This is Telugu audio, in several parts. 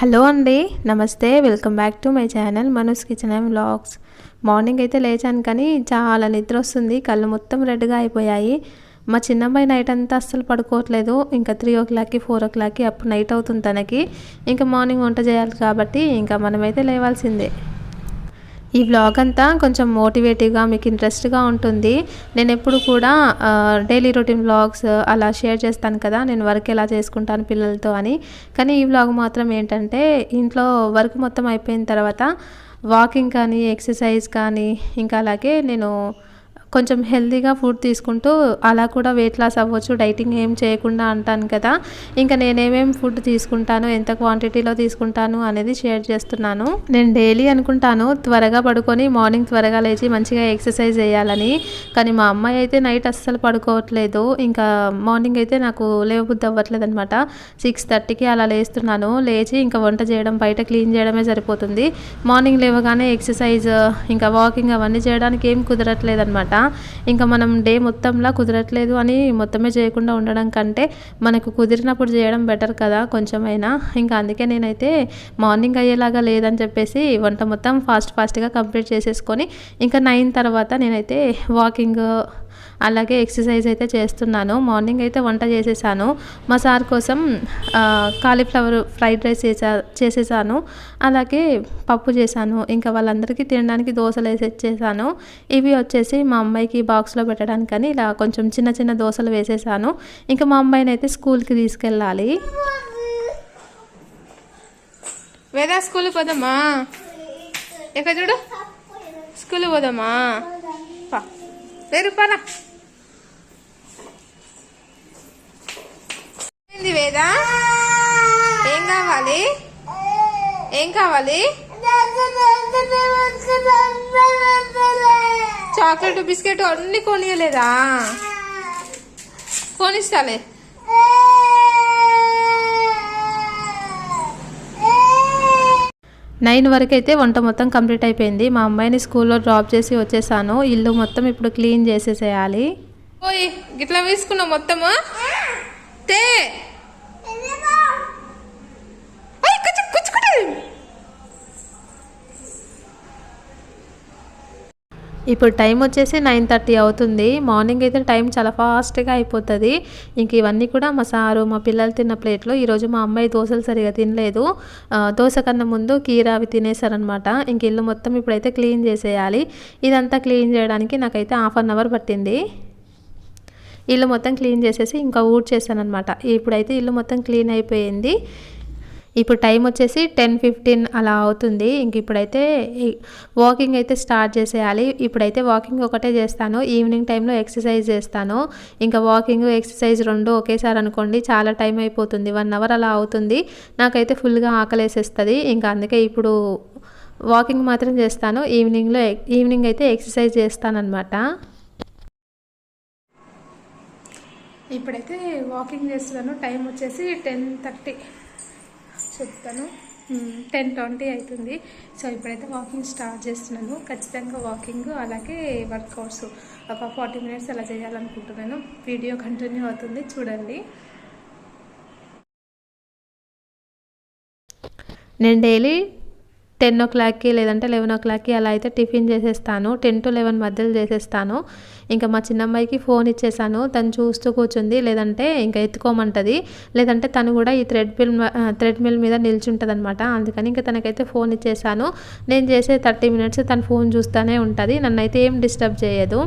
హలో అండి నమస్తే. Welcome back to my channel Manoj kitchen and vlogs. Morning అయితే లేచాను కానీ చాలా నిద్ర వస్తుంది. కళ్ళు మొత్తం రెడ్గా అయిపోయాయి. మా చిన్నమ్మాయి నైట్ అంతా అస్సలు పడుకోవట్లేదు. ఇంకా త్రీ ఓ క్లాక్కి ఫోర్ ఓ క్లాక్కి అప్పుడు నైట్ అవుతుంది తనకి. ఇంకా మార్నింగ్ వంట చేయాలి కాబట్టి ఇంకా మనమైతే లేవాల్సిందే. ఈ వ్లాగ్ అంతా కొంచెం మోటివేటివ్గా మీకు ఇంట్రెస్ట్గా ఉంటుంది. నేను ఎప్పుడు కూడా డైలీ రొటీన్ వ్లాగ్స్ అలా షేర్ చేస్తాను కదా నేను వర్క్ ఎలా చేసుకుంటాను పిల్లలతో అని. కానీ ఈ వ్లాగ్ మాత్రం ఏంటంటే ఇంట్లో వర్క్ మొత్తం అయిపోయిన తర్వాత వాకింగ్ కానీ ఎక్సర్సైజ్ కానీ ఇంకా అలాగే నేను కొంచెం హెల్తీగా ఫుడ్ తీసుకుంటూ అలా కూడా వెయిట్ లాస్ అవ్వచ్చు. డైటింగ్ ఏం చేయకుండా అంటాను కదా. ఇంకా నేనేమేమి ఫుడ్ తీసుకుంటాను ఎంత క్వాంటిటీలో తీసుకుంటాను అనేది షేర్ చేస్తున్నాను. నేను డైలీ అనుకుంటాను త్వరగా పడుకొని మార్నింగ్ త్వరగా లేచి మంచిగా ఎక్సర్సైజ్ చేయాలని. కానీ మా అమ్మాయి అయితే నైట్ అస్సలు పడుకోవట్లేదు. ఇంకా మార్నింగ్ అయితే నాకు లేవబుద్ధి అవ్వట్లేదు అనమాట సిక్స్ థర్టీకి అలా లేస్తున్నాను. లేచి ఇంకా వంట చేయడం బయట క్లీన్ చేయడమే సరిపోతుంది. మార్నింగ్ లేవగానే ఎక్సర్సైజ్ ఇంకా వాకింగ్ అవన్నీ చేయడానికి ఏం కుదరట్లేదు అనమాట ఇంకా మనం డే మొత్తంలా కుదరట్లేదు అని మొత్తమే చేయకుండా ఉండడం కంటే మనకు కుదిరినప్పుడు చేయడం బెటర్ కదా కొంచెమైనా. ఇంకా అందుకే నేనైతే మార్నింగ్ అయ్యేలాగా లేదని చెప్పేసి వంట మొత్తం ఫాస్ట్ ఫాస్ట్గా కంప్లీట్ చేసేసుకొని ఇంకా నైన్ తర్వాత నేనైతే వాకింగ్ అలాగే ఎక్సర్సైజ్ అయితే చేస్తున్నాను. మార్నింగ్ అయితే వంట చేసేసాను. మా సార్ కోసం కాలీఫ్లవర్ ఫ్రైడ్ రైస్ చేసా చేసేసాను. అలాగే పప్పు చేశాను. ఇంకా వాళ్ళందరికీ తినడానికి దోశలు వేసి చేశాను ఇవి వచ్చేసి మా అమ్మాయికి బాక్స్లో పెట్టడానికని ఇలా కొంచెం చిన్న చిన్న దోశలు వేసేసాను. ఇంకా మా అమ్మాయిని అయితే స్కూల్కి తీసుకెళ్ళాలి. వేదా స్కూల్కి పోదామా? ఎక్కడ చూడు? స్కూల్కి పోదామా? పా. వేరు ఏంది వేదా? ఏం కావాలి? ఏం కావాలి? చాక్లెట్ బిస్కెట్ అన్ని కొనియలేదా? కొనిస్తాలే. నైన్ వరకు అయితే వంట మొత్తం కంప్లీట్ అయిపోయింది. మా అమ్మాయిని స్కూల్లో డ్రాప్ చేసి వచ్చేసాను. ఇల్లు మొత్తం ఇప్పుడు క్లీన్ చేసేసేయాలి. ఓయ్ గిట్లా వేసుకున్నావు మొత్తము? తే. ఇప్పుడు టైం వచ్చేసి నైన్ థర్టీ అవుతుంది. మార్నింగ్ అయితే టైం చాలా ఫాస్ట్గా అయిపోతుంది. ఇంక ఇవన్నీ కూడా మా సారు మా పిల్లలు తిన్న ప్లేట్లో ఈరోజు మా అమ్మాయి దోశలు సరిగా తినలేదు. దోశ కన్నా ముందు కీరా అవి తినేసారనమాట ఇంక ఇల్లు మొత్తం ఇప్పుడైతే క్లీన్ చేసేయాలి. ఇదంతా క్లీన్ చేయడానికి నాకైతే హాఫ్ అన్ అవర్ పట్టింది. ఇల్లు మొత్తం క్లీన్ చేసేసి ఇంకా ఊడ్ చేశాను అనమాట ఇప్పుడైతే ఇల్లు మొత్తం క్లీన్ అయిపోయింది. ఇప్పుడు టైం వచ్చేసి టెన్ ఫిఫ్టీన్ అలా అవుతుంది. ఇంక ఇప్పుడైతే వాకింగ్ అయితే స్టార్ట్ చేసేయాలి. ఇప్పుడైతే వాకింగ్ ఒకటే చేస్తాను. ఈవినింగ్ టైంలో ఎక్సర్సైజ్ చేస్తాను. ఇంకా వాకింగ్ ఎక్సర్సైజ్ రెండు ఒకేసారి అనుకోండి చాలా టైం అయిపోతుంది. వన్ అవర్ అలా అవుతుంది. నాకైతే ఫుల్గా ఆకలేసేస్తుంది. ఇంకా అందుకే ఇప్పుడు వాకింగ్ మాత్రం చేస్తాను. ఈవినింగ్లో ఈవినింగ్ అయితే ఎక్సర్సైజ్ చేస్తానన్నమాట. ఇప్పుడైతే వాకింగ్ చేస్తున్నాను టైం వచ్చేసి టెన్ థర్టీ. చెప్తాను. టెన్ ట్వంటీ అవుతుంది సో ఇప్పుడైతే వాకింగ్ స్టార్ట్ చేస్తున్నాను. ఖచ్చితంగా వాకింగ్ అలాగే వర్కౌట్స్ ఒక ఫార్టీ మినిట్స్ అలా చేయాలనుకుంటున్నాను. వీడియో కంటిన్యూ అవుతుంది. చూడండి. నేను డైలీ టెన్ ఓ క్లాక్కి లేదంటే లెవెన్ ఓ క్లాక్కి అలా అయితే టిఫిన్ చేసేస్తాను. టెన్ టు లెవెన్ మధ్యలో చేసేస్తాను. ఇంకా మా చిన్నమ్మాయికి ఫోన్ ఇచ్చేసాను. తను చూస్తూ కూర్చుంది. లేదంటే ఇంకా ఎత్తుకోమంటుంది. లేదంటే తను కూడా ఈ థ్రెడ్ మిల్ థ్రెడ్ మిల్ మీద నిల్చుంటుంది అనమాట అందుకని ఇంకా తనకైతే ఫోన్ ఇచ్చేసాను. నేను చేసే థర్టీ మినిట్స్ తను ఫోన్ చూస్తూనే ఉంటుంది. నన్ను అయితే ఏం డిస్టర్బ్ చేయదు.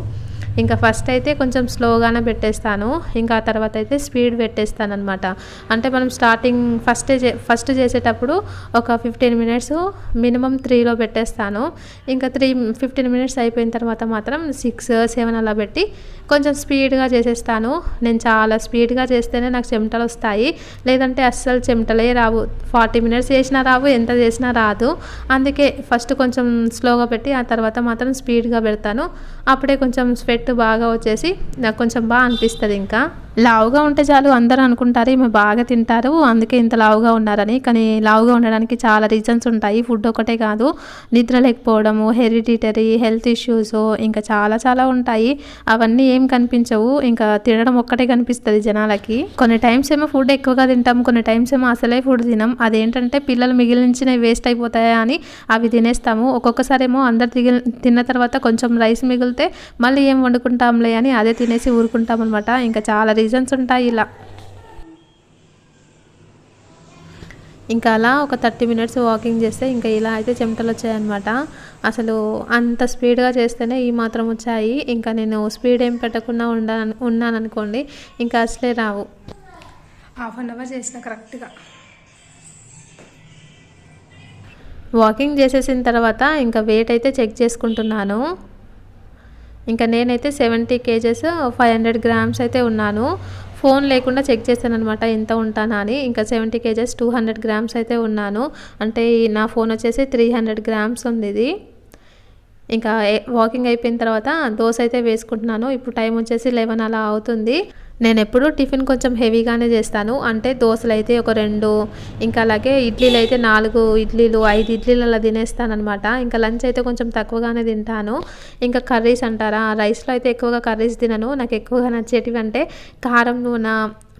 ఇంకా ఫస్ట్ అయితే కొంచెం స్లోగానే పెట్టేస్తాను. ఇంకా ఆ తర్వాత అయితే స్పీడ్ పెట్టేస్తాను అనమాట అంటే మనం స్టార్టింగ్ ఫస్ట్ ఫస్ట్ చేసేటప్పుడు ఒక ఫిఫ్టీన్ మినిట్స్ మినిమం త్రీలో పెట్టేస్తాను. ఇంకా త్రీ ఫిఫ్టీన్ మినిట్స్ అయిపోయిన తర్వాత మాత్రం సిక్స్ సెవెన్ అలా పెట్టి కొంచెం స్పీడ్గా చేసేస్తాను. నేను చాలా స్పీడ్గా చేస్తేనే నాకు చెమటలు వస్తాయి. లేదంటే అస్సలు చెమటలే రావు. ఫార్టీ మినిట్స్ చేసినా రావు ఎంత చేసినా రాదు. అందుకే ఫస్ట్ కొంచెం స్లోగా పెట్టి ఆ తర్వాత మాత్రం స్పీడ్గా పెడతాను. అప్పుడే కొంచెం స్వెట్ ఎఫెక్ట్ బాగా వచ్చేసి నాకు కొంచెం బాగా అనిపిస్తుంది ఇంకా. లావుగా ఉంటే చాలు అందరూ అనుకుంటారు ఈమె బాగా తింటారు అందుకే ఇంత లావుగా ఉన్నారని. కానీ లావుగా ఉండడానికి చాలా రీజన్స్ ఉంటాయి. ఫుడ్ ఒకటే కాదు నిద్ర లేకపోవడము హెరిడిటరీ హెల్త్ ఇష్యూస్ ఇంకా చాలా చాలా ఉంటాయి. అవన్నీ ఏం కనిపించవు ఇంకా తినడం ఒక్కటే కనిపిస్తుంది జనాలకి. కొన్ని టైమ్స్ ఏమో ఫుడ్ ఎక్కువగా తింటాం కొన్ని టైమ్స్ ఏమో అసలే ఫుడ్ తినం. అదేంటంటే పిల్లలు మిగిలించినవి వేస్ట్ అయిపోతాయా అని అవి తినేస్తాము. ఒక్కొక్కసారి ఏమో అందరు తిగి తిన్న తర్వాత కొంచెం రైస్ మిగిలితే మళ్ళీ ఏం వండుకుంటాంలే అని అదే తినేసి ఊరుకుంటాం అనమాట ఇంకా చాలా రీజన్స్ ఉంటాయి ఇలా. ఇంకా అలా ఒక థర్టీ మినిట్స్ వాకింగ్ చేస్తే ఇంకా ఇలా అయితే చెమటలు వచ్చాయన్నమాట. అసలు అంత స్పీడ్గా చేస్తేనే ఈ మాత్రం వచ్చాయి. ఇంకా నేను స్పీడ్ ఏం పెట్టకుండా ఉండా ఉన్నాను అనుకోండి ఇంకా అసలే రావు. హాఫ్ అన్ అవర్ చేసిన కరెక్ట్గా. వాకింగ్ చేసేసిన తర్వాత ఇంకా వెయిట్ అయితే చెక్ చేసుకుంటున్నాను. ఇంకా నేనైతే seventy kgs five hundred grams అయితే ఉన్నాను. ఫోన్ లేకుండా చెక్ చేశాను అనమాట ఎంత ఉంటానా అని. ఇంకా seventy kgs two hundred grams అయితే ఉన్నాను. అంటే నా ఫోన్ వచ్చేసి త్రీ హండ్రెడ్ గ్రామ్స్ ఉంది ఇది. ఇంకా వాకింగ్ అయిపోయిన తర్వాత దోశ అయితే వేసుకుంటున్నాను. ఇప్పుడు టైం వచ్చేసి లెవెన్ అలా అవుతుంది. నేను ఎప్పుడు టిఫిన్ కొంచెం హెవీగానే చేస్తాను. అంటే దోశలు అయితే ఒక రెండు ఇంకా అలాగే ఇడ్లీలు అయితే నాలుగు ఇడ్లీలు ఐదు ఇడ్లీలు అలా తినేస్తాను అనమాట ఇంకా లంచ్ అయితే కొంచెం తక్కువగానే తింటాను. ఇంకా కర్రీస్ అంటారా? రైస్లో అయితే ఎక్కువగా కర్రీస్ తినను. నాకు ఎక్కువగా నచ్చేటివి అంటే కారం నూనె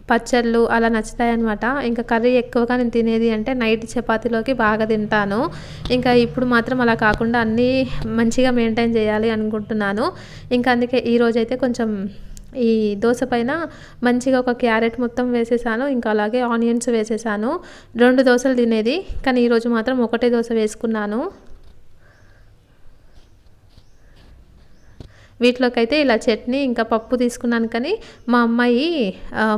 పచ్చళ్ళు అలా నచ్చుతాయన్నమాట ఇంకా కర్రీ ఎక్కువగా నేను తినేది అంటే నైట్ చపాతీలోకి బాగా తింటాను. ఇంకా ఇప్పుడు మాత్రం అలా కాకుండా అన్నీ మంచిగా మెయింటైన్ చేయాలి అనుకుంటున్నాను. ఇంకా అందుకే ఈరోజైతే కొంచెం ఈ దోశ పైన మంచిగా ఒక క్యారెట్ మొత్తం వేసేసాను ఇంకా అలాగే ఆనియన్స్ వేసేసాను. రెండు దోశలు తినేది కానీ ఈరోజు మాత్రం ఒకటే దోశ వేసుకున్నాను. వీటిలోకి అయితే ఇలా చట్నీ ఇంకా పప్పు తీసుకున్నాను కానీ మా అమ్మాయి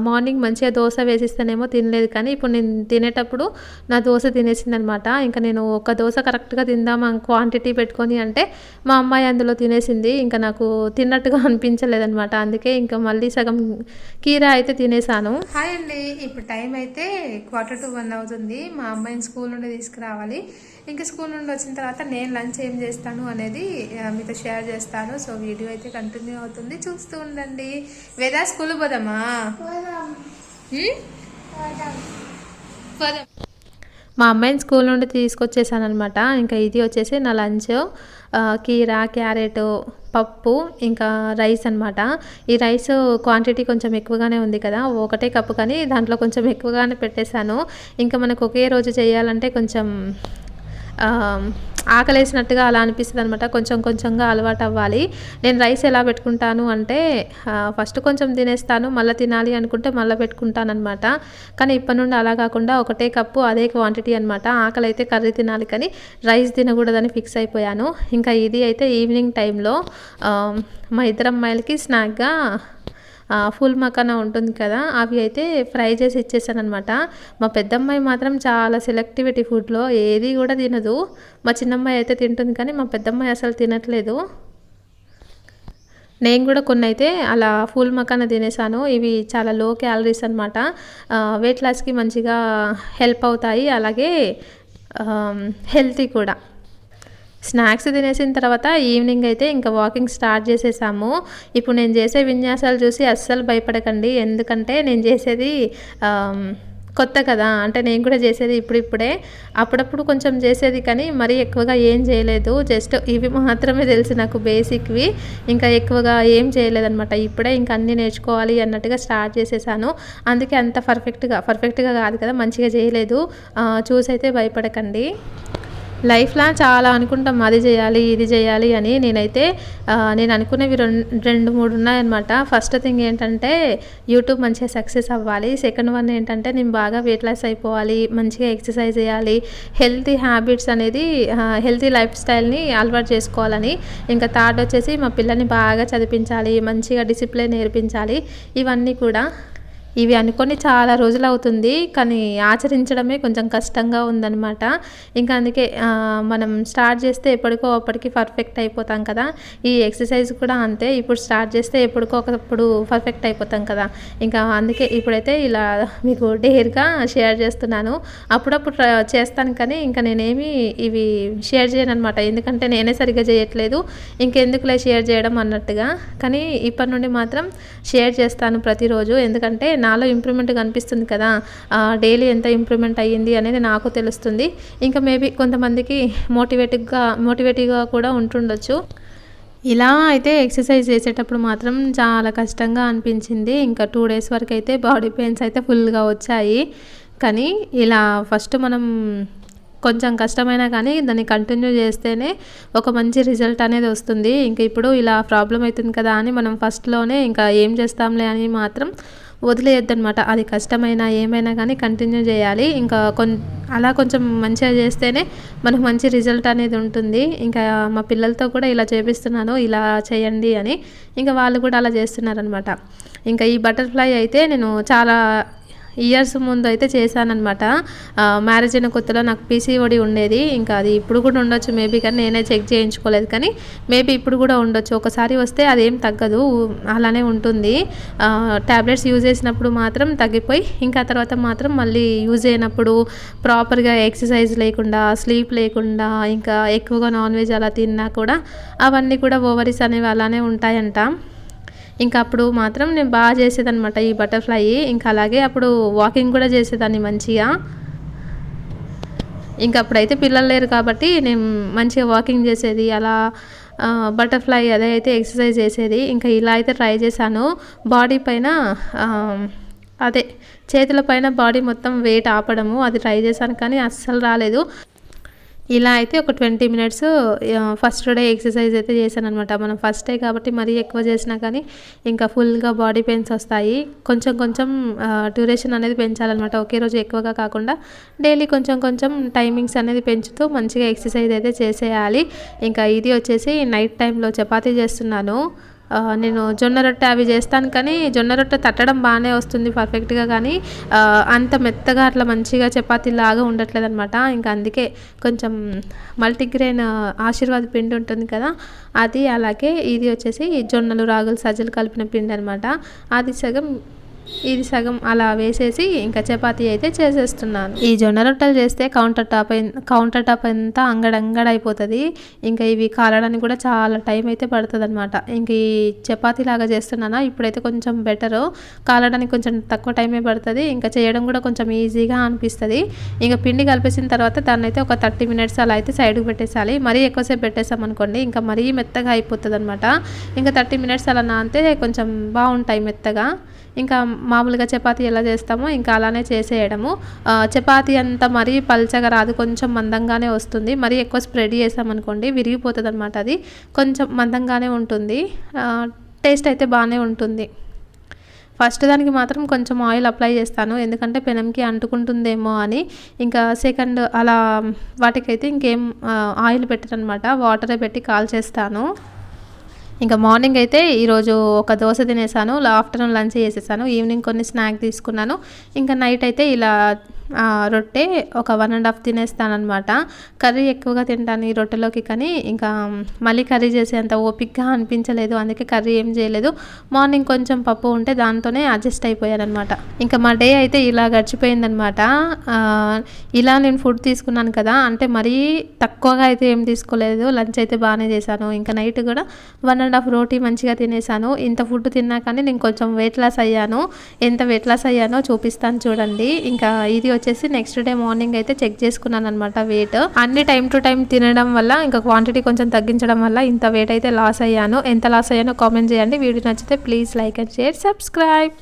మార్నింగ్ మంచిగా దోశ వేసిస్తేనేమో తినలేదు కానీ ఇప్పుడు నేను తినేటప్పుడు నా దోశ తినేసింది అనమాట ఇంకా నేను ఒక దోశ కరెక్ట్గా తిందాం క్వాంటిటీ పెట్టుకొని అంటే మా అమ్మాయి అందులో తినేసింది. ఇంకా నాకు తిన్నట్టుగా అనిపించలేదనమాట. అందుకే ఇంకా మళ్ళీ సగం కీరా అయితే తినేసాను. హాయ్ అండి. ఇప్పుడు టైం అయితే క్వార్టర్ టు వన్ అవుతుంది. మా అమ్మాయిని స్కూల్ నుండి తీసుకురావాలి. ఇంకా స్కూల్ నుండి వచ్చిన తర్వాత నేను లంచ్ ఏం చేస్తాను అనేది మీతో షేర్ చేస్తాను. సో వీడియో అయితే కంటిన్యూ అవుతుంది. చూస్తూ ఉండండి. వేదా స్కూల్ పోదామా? పోదాం. మా అమ్మాయిని స్కూల్ నుండి తీసుకొచ్చేసాను అనమాట ఇంకా ఇది వచ్చేసి నా లంచ్. కీరా క్యారెట్ పప్పు ఇంకా రైస్ అనమాట ఈ రైస్ క్వాంటిటీ కొంచెం ఎక్కువగానే ఉంది కదా. ఒకటే కప్పు కానీ దాంట్లో కొంచెం ఎక్కువగానే పెట్టేశాను. ఇంకా మనకు ఒకే రోజు చేయాలంటే కొంచెం ఆకలేసినట్టుగా అలా అనిపిస్తుంది అనమాట కొంచెం కొంచెంగా అలవాటు అవ్వాలి. నేను రైస్ ఎలా పెట్టుకుంటాను అంటే ఫస్ట్ కొంచెం తినేస్తాను మళ్ళీ తినాలి అనుకుంటే మళ్ళీ పెట్టుకుంటాను అనమాట కానీ ఇప్పటి నుండి అలా కాకుండా ఒకటే కప్పు అదే క్వాంటిటీ అనమాట ఆకలి అయితే కర్రీ తినాలి కానీ రైస్ తినకూడదని ఫిక్స్ అయిపోయాను. ఇంకా ఇది అయితే ఈవినింగ్ టైంలో మా ఇద్దరు అమ్మాయిలకి స్నాక్గా ఫుల్ మకానా ఉంటుంది కదా అవి అయితే ఫ్రై చేసి ఇచ్చేసాను అనమాట మా పెద్దమ్మాయి మాత్రం చాలా సెలెక్టివిటీ ఫుడ్లో ఏది కూడా తినదు. మా చిన్నమ్మాయి అయితే తింటుంది కానీ మా పెద్దమ్మాయి అసలు తినట్లేదు. నేను కూడా కొన్ని అయితే అలా ఫుల్ మకాన తినేసాను. ఇవి చాలా లో క్యాలరీస్ అనమాట వెయిట్ లాస్కి మంచిగా హెల్ప్ అవుతాయి. అలాగే హెల్తీ కూడా. స్నాక్స్ తినేసిన తర్వాత ఈవినింగ్ అయితే ఇంకా వాకింగ్ స్టార్ట్ చేసేసాము. ఇప్పుడు నేను చేసే విన్యాసాలు చూసి అస్సలు భయపడకండి. ఎందుకంటే నేను చేసేది కొత్త కదా. అంటే నేను కూడా చేసేది ఇప్పుడిప్పుడే. అప్పుడప్పుడు కొంచెం చేసేది కానీ మరీ ఎక్కువగా ఏం చేయలేదు. జస్ట్ ఇవి మాత్రమే తెలుసు నాకు బేసిక్వి. ఇంకా ఎక్కువగా ఏం చేయలేదన్నమాట. ఇప్పుడే ఇంకా అన్నీ నేర్చుకోవాలి అన్నట్టుగా స్టార్ట్ చేసేసాను. అందుకే అంత పర్ఫెక్ట్గా పర్ఫెక్ట్గా కాదు కదా. మంచిగా చేయలేదు. చూసైతే భయపడకండి. లైఫ్లో చాలా అనుకుంటాం అది చేయాలి ఇది చేయాలి అని నేనైతే నేను అనుకునేవి రెండు రెండు మూడు ఉన్నాయన్నమాట. ఫస్ట్ థింగ్ ఏంటంటే యూట్యూబ్ మంచిగా సక్సెస్ అవ్వాలి. సెకండ్ వన్ ఏంటంటే నేను బాగా వెయిట్ లాస్ అయిపోవాలి మంచిగా ఎక్సర్సైజ్ చేయాలి. హెల్తీ హ్యాబిట్స్ అనేది హెల్తీ లైఫ్ స్టైల్ని అలవాటు చేసుకోవాలని. ఇంకా థర్డ్ వచ్చేసి మా పిల్లల్ని బాగా చదివించాలి మంచిగా డిసిప్లిన్ నేర్పించాలి. ఇవన్నీ కూడా ఇవి అనుకొని చాలా రోజులు అవుతుంది కానీ ఆచరించడమే కొంచెం కష్టంగా ఉందన్నమాట. ఇంకా అందుకే మనం స్టార్ట్ చేస్తే ఎప్పటికో అప్పటికి పర్ఫెక్ట్ అయిపోతాం కదా. ఈ ఎక్సర్సైజ్ కూడా అంతే ఇప్పుడు స్టార్ట్ చేస్తే ఎప్పటికో ఒకప్పుడు పర్ఫెక్ట్ అయిపోతాం కదా. ఇంకా అందుకే ఇప్పుడైతే ఇలా మీకు డేర్గా షేర్ చేస్తున్నాను. అప్పుడప్పుడు చేస్తాను కానీ ఇంకా నేనేమి ఇవి షేర్ చేయను అనమాట ఎందుకంటే నేనే సరిగ్గా చేయట్లేదు ఇంకెందుకులే షేర్ చేయడం అన్నట్టుగా. కానీ ఇప్పటి నుండి మాత్రం షేర్ చేస్తాను ప్రతిరోజు. ఎందుకంటే నాలో ఇంప్రూవ్మెంట్ కనిపిస్తుంది కదా డైలీ ఎంత ఇంప్రూవ్మెంట్ అయ్యింది అనేది నాకు తెలుస్తుంది. ఇంకా మేబీ కొంతమందికి మోటివేటివ్గా మోటివేటివ్గా కూడా ఉంటుండొచ్చు. ఇలా అయితే ఎక్సర్సైజ్ చేసేటప్పుడు మాత్రం చాలా కష్టంగా అనిపించింది. ఇంకా టూ డేస్ వరకు అయితే బాడీ పెయిన్స్ అయితే ఫుల్గా వచ్చాయి. కానీ ఇలా ఫస్ట్ మనం కొంచెం కష్టమైనా కానీ దాన్ని కంటిన్యూ చేస్తేనే ఒక మంచి రిజల్ట్ అనేది వస్తుంది. ఇంకా ఇప్పుడు ఇలా ప్రాబ్లం అవుతుంది కదా అని మనం ఫస్ట్లోనే ఇంకా ఏం చేస్తాంలే అని మాత్రం వదిలేయద్దనమాట అది కష్టమైనా ఏమైనా కానీ కంటిన్యూ చేయాలి. ఇంకా కొన్ అలా కొంచెం మంచిగా చేస్తేనే మనకు మంచి రిజల్ట్ అనేది ఉంటుంది. ఇంకా మా పిల్లలతో కూడా ఇలా చేపిస్తున్నాను ఇలా చేయండి అని. ఇంకా వాళ్ళు కూడా అలా చేస్తున్నారనమాట ఇంకా ఈ బటర్ఫ్లై అయితే నేను చాలా ఇయర్స్ ముందు అయితే చేశానమాట మ్యారేజ్ అయిన కొత్తలో నాకు పీసీఓడి ఉండేది. ఇంకా అది ఇప్పుడు కూడా ఉండొచ్చు మేబీ కానీ నేనే చెక్ చేయించుకోలేదు. కానీ మేబీ ఇప్పుడు కూడా ఉండొచ్చు. ఒకసారి వస్తే అదేం తగ్గదు. అలానే ఉంటుంది. ట్యాబ్లెట్స్ యూజ్ చేసినప్పుడు మాత్రం తగ్గిపోయి ఇంకా తర్వాత మాత్రం మళ్ళీ యూజ్ అయినప్పుడు ప్రాపర్గా ఎక్సర్సైజ్ లేకుండా స్లీప్ లేకుండా ఇంకా ఎక్కువగా నాన్ వెజ్ అలా తిన్నా కూడా అవన్నీ కూడా ఓవరీస్ అనేవి అలానే ఉంటాయంట. ఇంకా అప్పుడు మాత్రం నేను బాగా చేసేదనమాట ఈ బటర్ఫ్లై. ఇంకా అలాగే అప్పుడు వాకింగ్ కూడా చేసేదాన్ని మంచిగా. ఇంకా అప్పుడైతే పిల్లలు లేరు కాబట్టి నేను మంచిగా వాకింగ్ చేసేది అలా బటర్ఫ్లై అదే అయితే ఎక్సర్సైజ్ చేసేది. ఇంకా ఇలా అయితే ట్రై చేశాను. బాడీ పైన అదే చేతుల పైన బాడీ మొత్తం వెయిట్ ఆపడము అది ట్రై చేశాను కానీ అస్సలు రాలేదు. ఇలా అయితే ఒక twenty minutes first day exercise అయితే చేశాను అనమాట మనం ఫస్ట్ డే కాబట్టి మరీ ఎక్కువ చేసినా కానీ ఇంకా ఫుల్గా బాడీ పెయిన్స్ వస్తాయి. కొంచెం కొంచెం డ్యూరేషన్ అనేది పెంచాలన్నమాట. ఒకే రోజు ఎక్కువగా కాకుండా డైలీ కొంచెం కొంచెం టైమింగ్స్ అనేది పెంచుతూ మంచిగా ఎక్సర్సైజ్ అయితే చేసేయాలి. ఇంకా ఇది వచ్చేసి నైట్ టైంలో చపాతీ చేస్తున్నాను. నేను జొన్న రొట్టె అవి చేస్తాను కానీ జొన్న రొట్టె తట్టడం బాగానే వస్తుంది పర్ఫెక్ట్గా కానీ అంత మెత్తగా అట్లా మంచిగా చపాతీ లాగా ఉండట్లేదు అనమాట ఇంకా అందుకే కొంచెం మల్టీగ్రెయిన్ ఆశీర్వాద పిండి ఉంటుంది కదా అది అలాగే ఇది వచ్చేసి జొన్నలు రాగులు సజ్జలు కలిపిన పిండి అనమాట అది సగం ఇది సగం అలా వేసేసి ఇంకా చపాతీ అయితే చేసేస్తున్నాను. ఈ జొన్న రొట్టెలు చేస్తే కౌంటర్ టాప్ కౌంటర్ టాప్ అంతా అంగడంగడ అయిపోతుంది. ఇంకా ఇవి కాలడానికి కూడా చాలా టైం అయితే పడుతుంది అనమాట ఇంక ఈ చపాతీ లాగా చేస్తున్నానా ఇప్పుడైతే కొంచెం బెటరు. కాలడానికి కొంచెం తక్కువ టైమే పడుతుంది. ఇంకా చేయడం కూడా కొంచెం ఈజీగా అనిపిస్తుంది. ఇంకా పిండి కలిపేసిన తర్వాత దాన్ని అయితే ఒక థర్టీ మినిట్స్ అలా అయితే సైడ్కి పెట్టేసాలి. మరీ ఎక్కువసేపు పెట్టేసాం అనుకోండి ఇంకా మరీ మెత్తగా అయిపోతుంది అనమాట ఇంకా థర్టీ మినిట్స్ అలా నానితే కొంచెం బాగుంటాయి మెత్తగా. ఇంకా మామూలుగా చపాతి ఎలా చేస్తామో ఇంకా అలానే చేసేయడము. చపాతి అంత మరీ పల్చగా రాదు కొంచెం మందంగానే వస్తుంది. మరీ ఎక్కువ స్ప్రెడ్ చేసామనుకోండి విరిగిపోతుంది అనమాట అది. కొంచెం మందంగానే ఉంటుంది. టేస్ట్ అయితే బాగానే ఉంటుంది. ఫస్ట్ దానికి మాత్రం కొంచెం ఆయిల్ అప్లై చేస్తాను. ఎందుకంటే పెనంకి అంటుకుంటుందేమో అని. ఇంకా సెకండ్ అలా వాటికైతే ఇంకేం ఆయిల్ పెట్టనమాట వాటరే పెట్టి కాల్ చేస్తాను ఇంకా మార్నింగ్ అయితే ఈరోజు ఒక దోశ తినేసాను ఆఫ్టర్నూన్ లంచ్ చేసేసాను ఈవినింగ్ కొన్ని స్నాక్ తీసుకున్నాను. ఇంకా నైట్ అయితే ఇలా రొట్టె ఒక వన్ అండ్ హాఫ్ తినేస్తాను అనమాట కర్రీ ఎక్కువగా తింటాను ఈ రొట్టెలోకి కానీ ఇంకా మళ్ళీ కర్రీ చేసేంత ఓపిక్గా అనిపించలేదు అందుకే కర్రీ ఏం చేయలేదు. మార్నింగ్ కొంచెం పప్పు ఉంటే దాంతోనే అడ్జస్ట్ అయిపోయానమాట ఇంకా మా డే అయితే ఇలా గడిచిపోయిందనమాట ఇలా నేను ఫుడ్ తీసుకున్నాను కదా అంటే మరీ తక్కువగా అయితే ఏం తీసుకోలేదు. లంచ్ అయితే బాగానే చేశాను. ఇంకా నైట్ కూడా వన్ అండ్ హాఫ్ రోటీ మంచిగా తినేసాను ఇంత ఫుడ్ తిన్నా కానీ నేను కొంచెం వెయిట్ లాస్ అయ్యాను. ఎంత వెయిట్ లాస్ అయ్యానో చూపిస్తాను చూడండి. ఇంకా ఇది వచ్చేసి నెక్స్ట్ డే మార్నింగ్ అయితే చెక్ చేసుకున్నాను అనమాట వెయిట్ అన్ని టైం టు టైం తినడం వల్ల ఇంకా క్వాంటిటీ కొంచెం తగ్గించడం వల్ల ఇంత వెయిట్ అయితే లాస్ అయ్యాను. ఎంత లాస్ అయ్యానో కామెంట్ చేయండి. వీడియో నచ్చితే please like and share subscribe